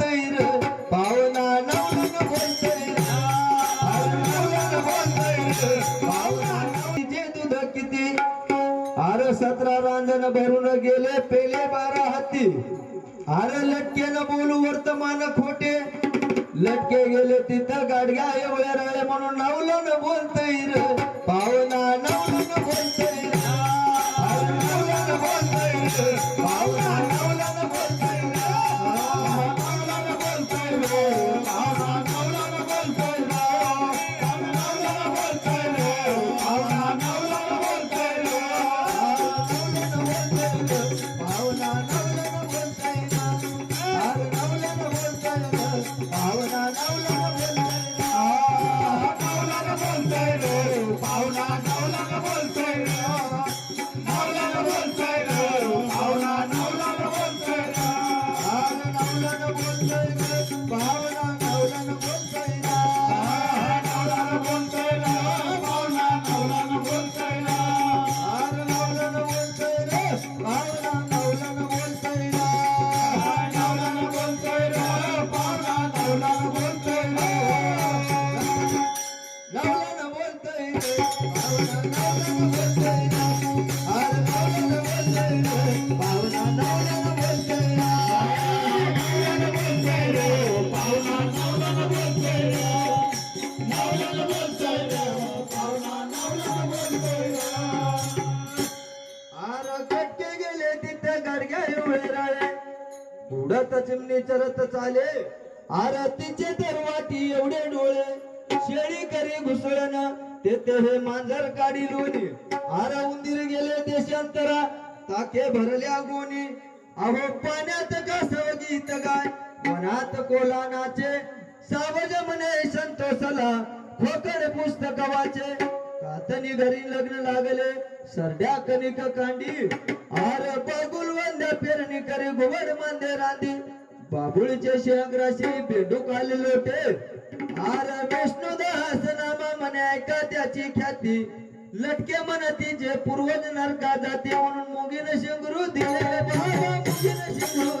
तैर अरे सतरा रांजन भरून गेले पेले बारा हत्ती अरे न बोलू वर्तमान खोटे. लटके गेले तिथं गाडग्या एवढ्या राहिले म्हणून न बोलतैर पावना I'm गडग्या उडत चिमणी चरत चाले. आरतीचे दरवाटी एवढे डोळे. शेळी करी घुसळण तेथे हे मांजर काढी लोणी आरा उंदीर गेले देशांतरा ताके भरल्या गोणी. अहो पाण्यात कासव गीत गाय. मनात कोला नाचे सावज म्हणे संतोषला खोकड पुस्तक वाचे कातनी घरी लग्न लागले. सरड्या कनिक कांडी. आर बागुल पेरणी करे गोवड मांदे रांदी बाबुळीचे शेंगराशी बेडूक आले लोटे. आर विष्णू दास नामा म्हणे ऐका त्याची ख्याती. लटके म्हणती जे पूर्वज नरका जाते म्हणून मुगीने शिंगरू दिले बाबा मुगीने शिंगरू